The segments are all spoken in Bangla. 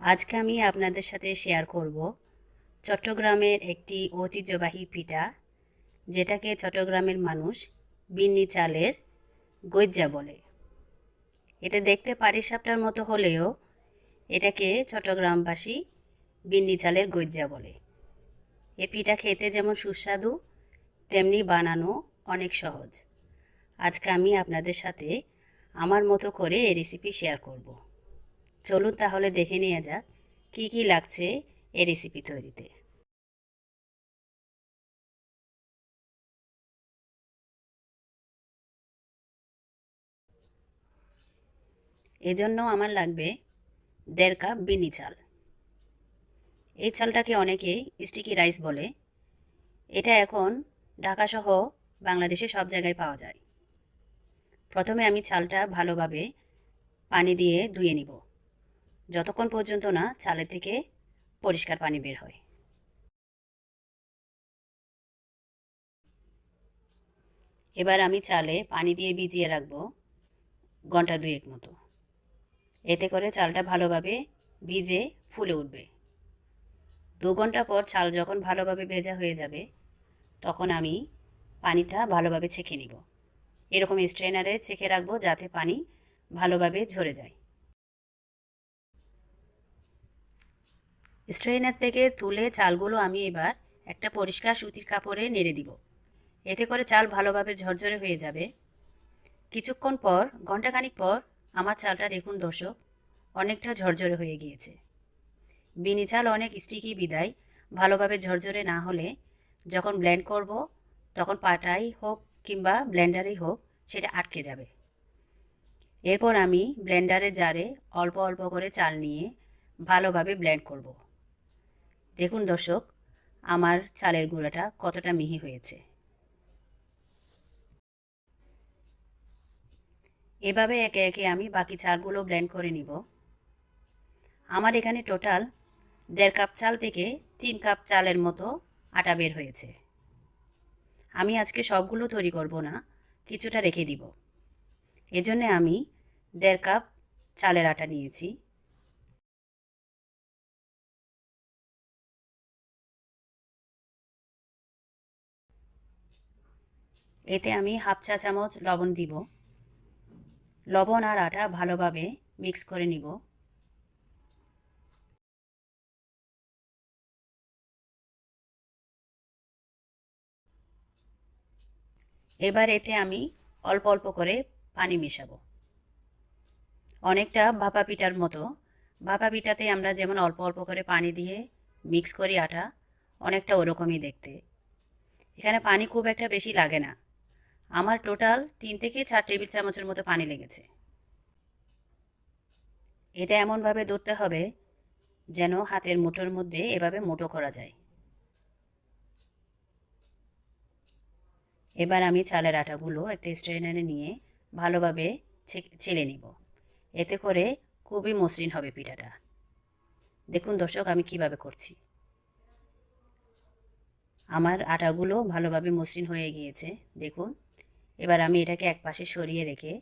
আজকে আমি আপনাদের সাথে শেয়ার করব চট্টগ্রামের একটি ঐতিহ্যবাহী পিঠা, যেটাকে চট্টগ্রামের মানুষ বিন্নি চালের গজ্জা বলে। এটা দেখতে পাটিসাপটার মতো হলেও এটাকে চট্টগ্রামবাসী বিন্নি চালের গজ্জা বলে। এ পিঠা খেতে যেমন সুস্বাদু, তেমনি বানানো অনেক সহজ। আজকে আমি আপনাদের সাথে আমার মতো করে এই রেসিপি শেয়ার করব। চলুন তাহলে দেখে নেওয়া যাক কী কী লাগছে এই রেসিপি তৈরিতে। এজন্য আমার লাগবে দেড় কাপ বিনি চাল। এই চালটাকে অনেকে স্টিকি রাইস বলে। এটা এখন ঢাকাসহ বাংলাদেশে সব জায়গায় পাওয়া যায়। প্রথমে আমি চালটা ভালোভাবে পানি দিয়ে ধুয়ে নিব। যতক্ষণ পর্যন্ত না চালের থেকে পরিষ্কার পানি বের হয়। এবার আমি চালে পানি দিয়ে ভিজিয়ে রাখব ঘণ্টা দুয়েক মতো। এতে করে চালটা ভালোভাবে ভিজে ফুলে উঠবে। দু ঘণ্টা পর চাল যখন ভালোভাবে ভেজা হয়ে যাবে, তখন আমি পানিটা ভালোভাবে ছেঁকে নিব। এরকম স্ট্রেনারে ছেঁকে রাখব যাতে পানি ভালোভাবে ঝরে যায়। স্ট্রেনার থেকে তুলে চালগুলো আমি এবার একটা পরিষ্কার সুতির কাপড়ে নেড়ে দিব। এতে করে চাল ভালোভাবে ঝরঝরে হয়ে যাবে। কিছুক্ষণ পর ঘন্টাখানিক পর, আমার চালটা দেখুন দর্শক, অনেকটা ঝরঝরে হয়ে গিয়েছে। বিনি চাল অনেক স্টিকি বিদায়, ভালোভাবে ঝরঝরে না হলে যখন ব্লেন্ড করব, তখন পাটাই হোক কিংবা ব্লেন্ডারেই হোক, সেটা আটকে যাবে। এরপর আমি ব্লেন্ডারের জারে অল্প অল্প করে চাল নিয়ে ভালোভাবে ব্লেন্ড করব। দেখুন দর্শক, আমার চালের গুঁড়াটা কতটা মিহি হয়েছে। এভাবে একে একে আমি বাকি চালগুলো ব্লেন্ড করে নিব। আমার এখানে টোটাল দেড় কাপ চাল থেকে তিন কাপ চালের মতো আটা বের হয়েছে। আমি আজকে সবগুলো তৈরি করব না, কিছুটা রেখে দিব। এজন্য আমি দেড় কাপ চালের আটা নিয়েছি। এতে আমি হাফ চা চামচ লবণ দিব। লবণ আর আটা ভালোভাবে মিক্স করে নিব। এবার এতে আমি অল্প অল্প করে পানি মেশাবো। অনেকটা ভাপা পিঠার মতো। ভাপা পিঠাতে আমরা যেমন অল্প অল্প করে পানি দিয়ে মিক্স করি আটা, অনেকটা ওরকমই দেখতে। এখানে পানি খুব একটা বেশি লাগে না। আমার টোটাল তিন থেকে চার টেবিল চামচের মতো পানি লেগেছে। এটা এমনভাবে ধরতে হবে যেন হাতের মুঠোর মধ্যে এভাবে মুঠো করা যায়। এবার আমি চালের আটাগুলো একটা স্ট্রেনারে নিয়ে ভালোভাবে ছেলে নিব। এতে করে খুবই মসৃণ হবে পিঠাটা। দেখুন দর্শক, আমি কীভাবে করছি। আমার আটাগুলো ভালোভাবে মসৃণ হয়ে গিয়েছে। দেখুন এবার আমি এটাকে এক পাশে সরিয়ে রেখে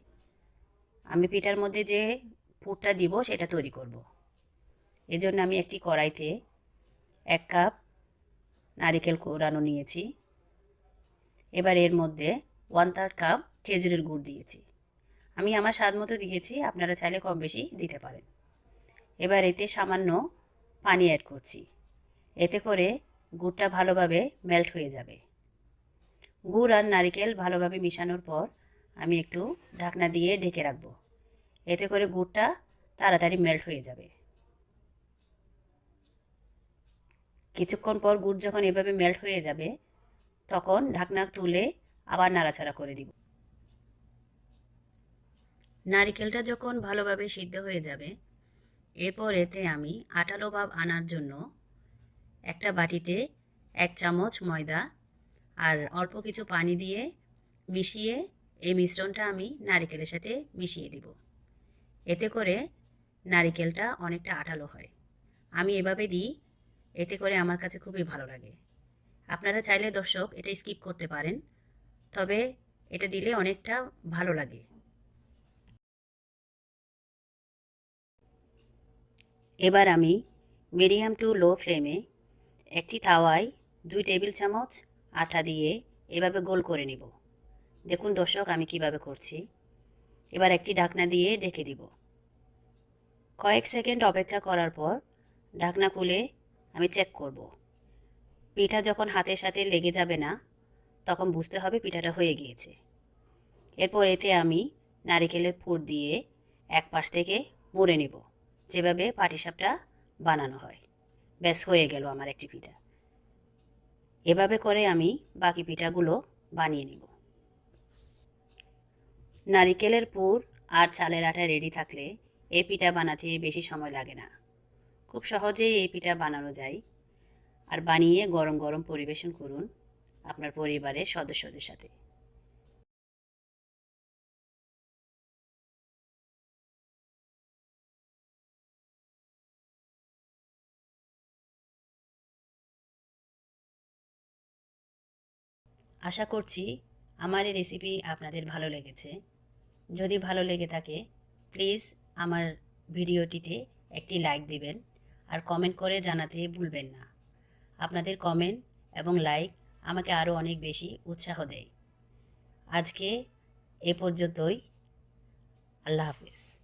আমি পিঠার মধ্যে যে পুরটা দিব, সেটা তৈরি করব। এজন্য আমি একটি কড়াইতে এক কাপ নারিকেল কোরানো নিয়েছি। এবার এর মধ্যে ওয়ান থার্ড কাপ খেজুরের গুড় দিয়েছি। আমি আমার স্বাদ মতো দিয়েছি, আপনারা চাইলে কম বেশি দিতে পারেন। এবার এতে সামান্য পানি অ্যাড করছি। এতে করে গুড়টা ভালোভাবে মেল্ট হয়ে যাবে। গুড় আর নারিকেল ভালোভাবে মিশানোর পর আমি একটু ঢাকনা দিয়ে ঢেকে রাখব। এতে করে গুড়টা তাড়াতাড়ি মেল্ট হয়ে যাবে। কিছুক্ষণ পর গুড় যখন এভাবে মেল্ট হয়ে যাবে, তখন ঢাকনা তুলে আবার নাড়াচাড়া করে দিব। নারিকেলটা যখন ভালোভাবে সিদ্ধ হয়ে যাবে, এরপর এতে আমি আটালো ভাব আনার জন্য একটা বাটিতে এক চামচ ময়দা আর অল্প কিছু পানি দিয়ে মিশিয়ে এই মিশ্রণটা আমি নারিকেলের সাথে মিশিয়ে দিব। এতে করে নারিকেলটা অনেকটা আঠালো হয়। আমি এভাবে দিই, এতে করে আমার কাছে খুবই ভালো লাগে। আপনারা চাইলে দর্শক এটা স্কিপ করতে পারেন, তবে এটা দিলে অনেকটা ভালো লাগে। এবার আমি মিডিয়াম টু লো ফ্লেমে একটি তাওয়ায় দুই টেবিল চামচ আটা দিয়ে এভাবে গোল করে নিব। দেখুন দর্শক, আমি কীভাবে করছি। এবার একটি ঢাকনা দিয়ে ঢেকে দিব। কয়েক সেকেন্ড অপেক্ষা করার পর ঢাকনা খুলে আমি চেক করব। পিঠা যখন হাতের সাথে লেগে যাবে না, তখন বুঝতে হবে পিঠাটা হয়ে গিয়েছে। এরপর এতে আমি নারিকেলের পুর দিয়ে এক পাশ থেকে মুড়ে নেব। যেভাবে পাটিসাপটা বানানো হয়। ব্যাস, হয়ে গেল আমার একটি পিঠা। এভাবে করে আমি বাকি পিঠাগুলো বানিয়ে নিব। নারিকেলের পুর আর চালের আটা রেডি থাকলে এই পিঠা বানাতে বেশি সময় লাগে না। খুব সহজেই এই পিঠা বানানো যায়। আর বানিয়ে গরম গরম পরিবেশন করুন আপনার পরিবারের সদস্যদের সাথে। আশা করছি আমার এই রেসিপি আপনাদের ভালো লেগেছে। যদি ভালো লেগে থাকে প্লিজ আমার ভিডিওটিতে একটি লাইক দিবেন আর কমেন্ট করে জানাতে ভুলবেন না। আপনাদের কমেন্ট এবং লাইক আমাকে আরও অনেক বেশি উৎসাহ দেয়। আজকে এ পর্যন্তই। আল্লাহ হাফিজ।